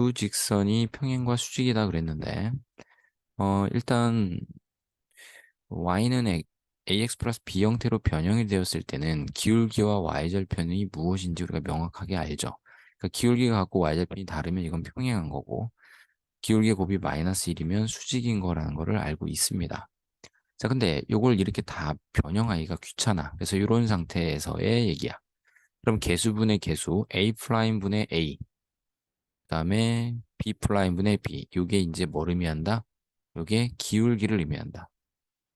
두 직선이 평행과 수직이다 그랬는데 어 일단 y는 ax 플러스 b 형태로 변형이 되었을 때는 기울기와 y절편이 무엇인지 우리가 명확하게 알죠. 그러니까 기울기가 갖고 y절편이 다르면 이건 평행한 거고 기울기의 곱이 마이너스 1이면 수직인 거라는 거를 알고 있습니다. 자, 근데 요걸 이렇게 다 변형하기가 귀찮아. 그래서 이런 상태에서의 얘기야. 그럼 개수분의 개수 a 프라임분의 a 그 다음에 b 프라임분의 b 요게 이제 뭘 의미한다? 요게 기울기를 의미한다.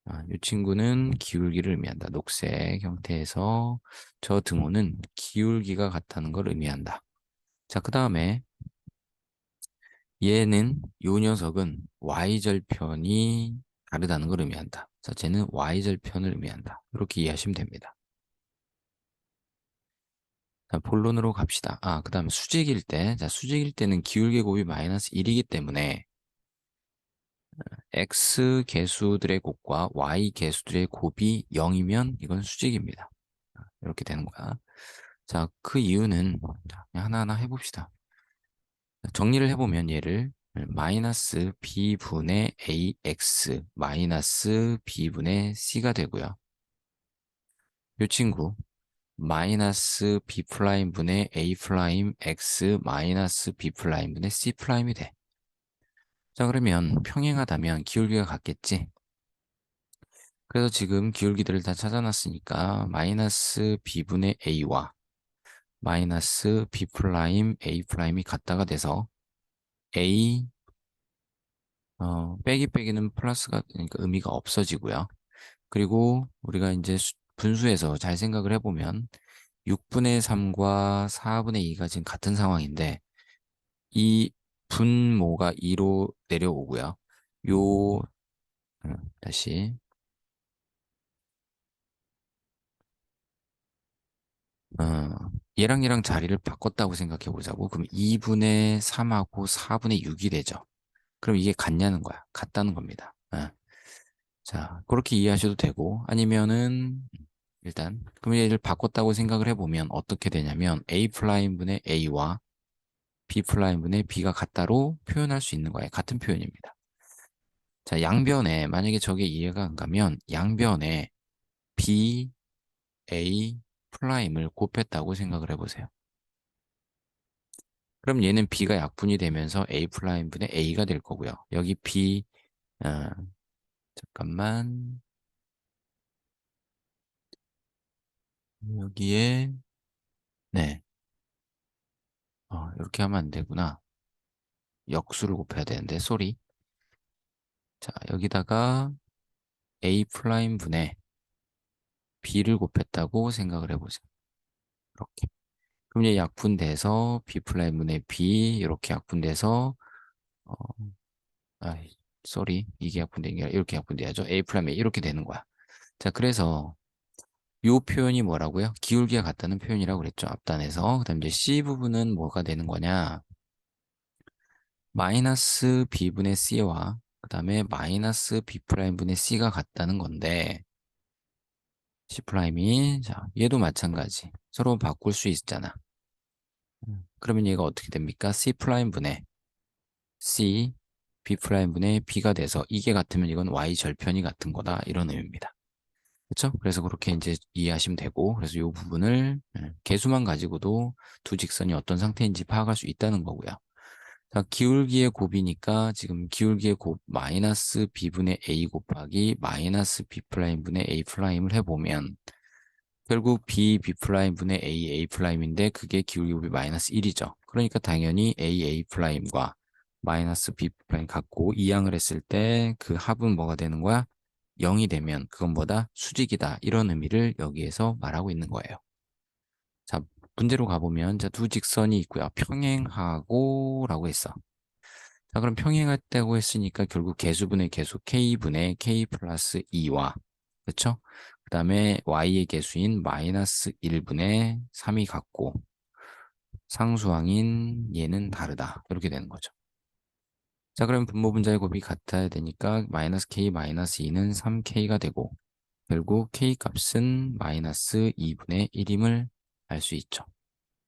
아, 이 친구는 기울기를 의미한다. 녹색 형태에서 저 등호는 기울기가 같다는 걸 의미한다. 자, 그 다음에 얘는 요 녀석은 y절편이 다르다는 걸 의미한다. 자, 쟤는 y절편을 의미한다. 이렇게 이해하시면 됩니다. 자, 본론으로 갑시다. 아, 그 다음에 수직일 때, 자, 수직일 때는 기울기 곱이 마이너스 1이기 때문에 x 개수들의 곱과 y 개수들의 곱이 0이면 이건 수직입니다. 이렇게 되는 거야. 자, 그 이유는 하나하나 해봅시다. 정리를 해보면 얘를 마이너스 b분의 ax 마이너스 b분의 c가 되고요. 이 친구 마이너스 b 프라임 분의 a 프라임 x 마이너스 b 프라임 분의 c 프라임이 돼. 자 그러면 평행하다면 기울기가 같겠지? 그래서 지금 기울기들을 다 찾아놨으니까 마이너스 b분의 a와 마이너스 b 프라임 a 프라임이 같다가 돼서 a 어, 빼기 빼기는 플러스가 그러니까 의미가 없어지고요. 그리고 우리가 이제 분수에서 잘 생각을 해보면 6분의 3과 4분의 2가 지금 같은 상황인데 이 분모가 2로 내려오고요. 요 음, 다시 어, 얘랑 얘랑 자리를 바꿨다고 생각해 보자고. 그럼 2분의 3하고 4분의 6이 되죠. 그럼 이게 같냐는 거야. 같다는 겁니다. 어. 자, 그렇게 이해하셔도 되고 아니면은 일단 그럼 얘를 바꿨다고 생각을 해보면 어떻게 되냐면 a 플라임분의 a와 b 플라임분의 b가 같다로 표현할 수 있는 거예요. 같은 표현입니다. 자, 양변에 만약에 저게 이해가 안 가면 양변에 b, a 플라임을 곱했다고 생각을 해보세요. 그럼 얘는 b가 약분이 되면서 a 플라임분의 a가 될 거고요. 여기 b 어, 잠깐만 여기에 네 어, 이렇게 하면 안 되구나. 역수를 곱해야 되는데 쏘리 자 여기다가 a 프라임 분의 b를 곱했다고 생각을 해보세요. 이렇게 그럼 얘 약분돼서 b 프라임 분의 b 이렇게 약분돼서 어, 아이 쏘리 이게 약분된 게 아니라 이렇게 약분돼야죠. a 프라임 a 이렇게 되는 거야. 자 그래서 이 표현이 뭐라고요? 기울기가 같다는 표현이라고 그랬죠. 앞단에서. 그 다음 이제 C 부분은 뭐가 되는 거냐? 마이너스 B분의 C와 그 다음에 마이너스 B'분의 C가 같다는 건데 C'이 자 얘도 마찬가지. 서로 바꿀 수 있잖아. 음, 그러면 얘가 어떻게 됩니까? C'분의 C, B'분의 B가 돼서 이게 같으면 이건 Y 절편이 같은 거다. 이런 의미입니다. 그렇죠? 그래서 그렇게 이제 이해하시면 되고 그래서 이 부분을 예, 개수만 가지고도 두 직선이 어떤 상태인지 파악할 수 있다는 거고요. 자, 기울기의 곱이니까 지금 기울기의 곱 마이너스 b분의 a 곱하기 마이너스 b 프라임분의 a 프라임을 해보면 결국 b b 프라임분의 a a 프라임인데 그게 기울기 곱이 마이너스 1이죠. 그러니까 당연히 a a 프라임과 마이너스 b 프라임 같고 이항을 했을 때 그 합은 뭐가 되는 거야? 0이 되면 그건 뭐다? 수직이다. 이런 의미를 여기에서 말하고 있는 거예요. 자, 문제로 가보면 자, 두 직선이 있고요. 평행하고 라고 했어. 자, 그럼 평행했다고 했으니까 결국 개수분의 개수 k분의 k 플러스 2와 그렇죠? 그 다음에 y의 개수인 마이너스 1분의 3이 같고 상수항인 얘는 다르다. 이렇게 되는 거죠. 자, 그럼 분모 분자의 곱이 같아야 되니까 마이너스 k 마이너스 2는 3k가 되고 결국 k 값은 마이너스 2분의 1임을 알 수 있죠.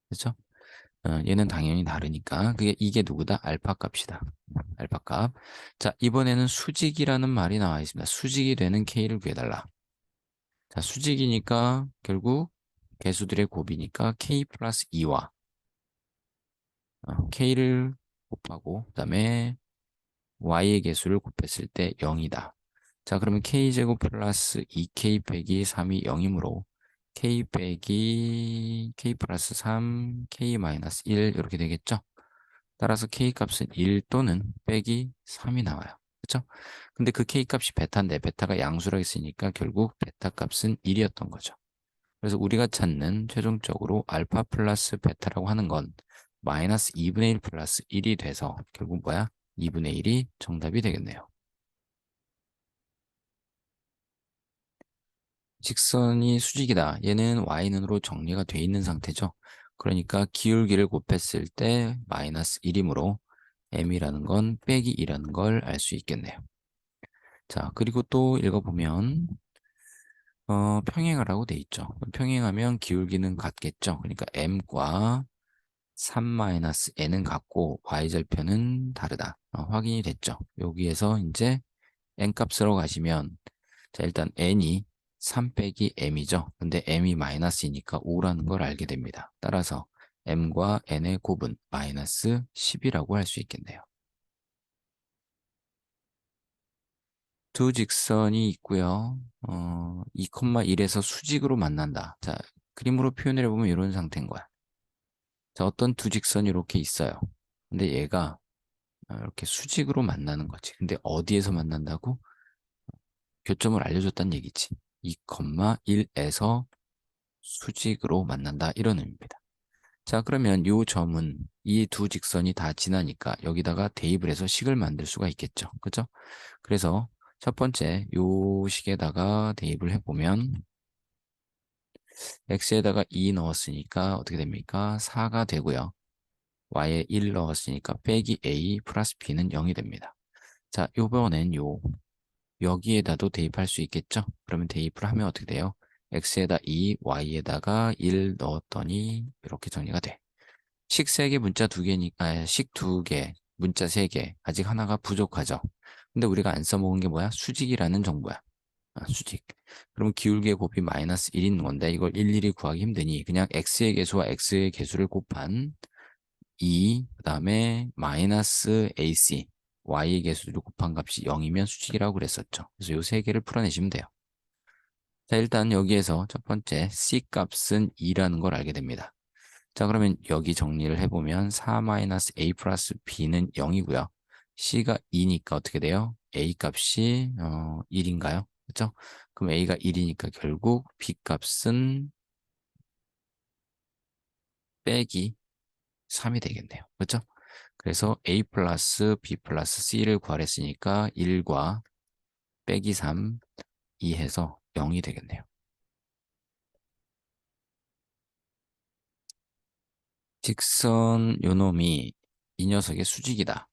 그렇죠? 어, 얘는 당연히 다르니까 그게 이게 누구다? 알파 값이다. 알파 값. 자, 이번에는 수직이라는 말이 나와 있습니다. 수직이 되는 K를 구해달라. 자, 수직이니까 결국 개수들의 곱이니까 K 플러스 2와 어, K를 곱하고 그 다음에 Y의 개수를 곱했을 때 0이다. 자, 그러면 K제곱 플러스 2K 빼기 3이 0이므로 K 빼기 K 플러스 3, K 마이너스 1 이렇게 되겠죠? 따라서 K 값은 1 또는 빼기 3이 나와요. 그렇죠? 근데 그 K 값이 베타인데 베타가 양수라고 했으니까 결국 베타 값은 1이었던 거죠. 그래서 우리가 찾는 최종적으로 알파 플러스 베타라고 하는 건 마이너스 2분의 1 플러스 1이 돼서 결국 뭐야? 2분의 1이 정답이 되겠네요. 직선이 수직이다. 얘는 y는으로 정리가 돼 있는 상태죠. 그러니까 기울기를 곱했을 때 마이너스 1이므로 m이라는 건 빼기 2라는 걸 알 수 있겠네요. 자, 그리고 또 읽어보면 어, 평행하라고 돼 있죠. 평행하면 기울기는 같겠죠. 그러니까 m과 3-n은 같고 y절편은 다르다. 어, 확인이 됐죠. 여기에서 이제 n 값으로 가시면 자 일단 n이 3 빼기 m이죠. 근데 m이 마이너스이니까 5라는 걸 알게 됩니다. 따라서 m과 n의 곱은 마이너스 10이라고 할 수 있겠네요. 두 직선이 있고요. 어, 2,1에서 수직으로 만난다. 자, 그림으로 표현을 해보면 이런 상태인 거야. 자, 어떤 두 직선이 이렇게 있어요. 근데 얘가 이렇게 수직으로 만나는 거지. 근데 어디에서 만난다고? 교점을 알려줬다는 얘기지. 2,1에서 수직으로 만난다. 이런 의미입니다. 자, 그러면 이 점은 이 두 직선이 다 지나니까 여기다가 대입을 해서 식을 만들 수가 있겠죠. 그죠? 그래서 첫 번째 요 식에다가 대입을 해보면 x에다가 2 넣었으니까 어떻게 됩니까? 4가 되고요. y에 1 넣었으니까 빼기 a 플러스 b는 0이 됩니다. 자, 요번엔 요 여기에다도 대입할 수 있겠죠? 그러면 대입을 하면 어떻게 돼요? x에다 2, y에다가 1 넣었더니 이렇게 정리가 돼. 식 3개, 문자 2개니까 식 2개, 문자 3개 아직 하나가 부족하죠. 근데 우리가 안 써먹은 게 뭐야? 수직이라는 정보야. 아, 수직. 그럼 기울기의 곱이 마이너스 1인 건데 이걸 일일이 구하기 힘드니 그냥 x의 개수와 x의 개수를 곱한 2, 그 다음에 마이너스 ac, y의 개수를 곱한 값이 0이면 수직이라고 그랬었죠. 그래서 이세 개를 풀어내시면 돼요. 자, 일단 여기에서 첫 번째 c 값은 2라는 걸 알게 됩니다. 자, 그러면 여기 정리를 해보면 4-a 플러스 b는 0이고요. c가 2니까 어떻게 돼요? a 값이 어, 1인가요? 그렇죠? 그럼 a가 1이니까 결국 b 값은 빼기 3이 되겠네요. 그렇죠? 그래서 a 플러스 b 플러스 c를 구하랬으니까 1과 빼기 3 2 해서 0이 되겠네요. 직선 요놈이 이 녀석의 수직이다.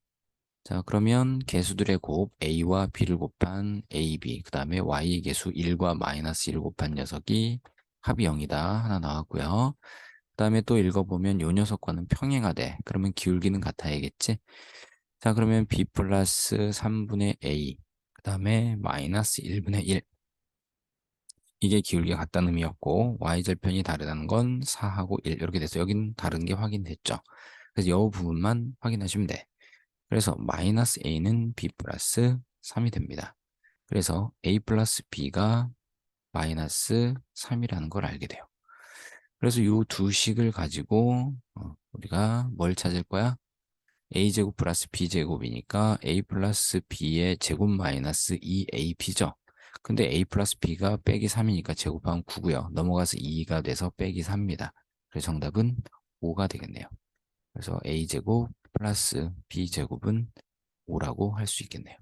자, 그러면 개수들의 곱 a와 b를 곱한 ab, 그 다음에 y의 개수 1과 마이너스 1을 곱한 녀석이 합이 0이다. 하나 나왔고요. 그 다음에 또 읽어보면 요 녀석과는 평행하대. 그러면 기울기는 같아야겠지? 자, 그러면 b 플러스 3분의 a, 그 다음에 마이너스 1분의 1. 이게 기울기가 같다는 의미였고 y절편이 다르다는 건 4하고 1 이렇게 돼서 여기는 다른 게 확인됐죠. 그래서 이 부분만 확인하시면 돼. 그래서 마이너스 a는 b 플러스 3이 됩니다. 그래서 a 플러스 b가 마이너스 3이라는 걸 알게 돼요. 그래서 이 두 식을 가지고 어, 우리가 뭘 찾을 거야? a제곱 플러스 b제곱이니까 a 플러스 b의 제곱 마이너스 2ab죠. 근데 a 플러스 b가 빼기 3이니까 제곱하면 9고요. 넘어가서 2가 돼서 빼기 3입니다. 그래서 정답은 5가 되겠네요. 그래서 a제곱 플러스 b제곱은 5라고 할 수 있겠네요.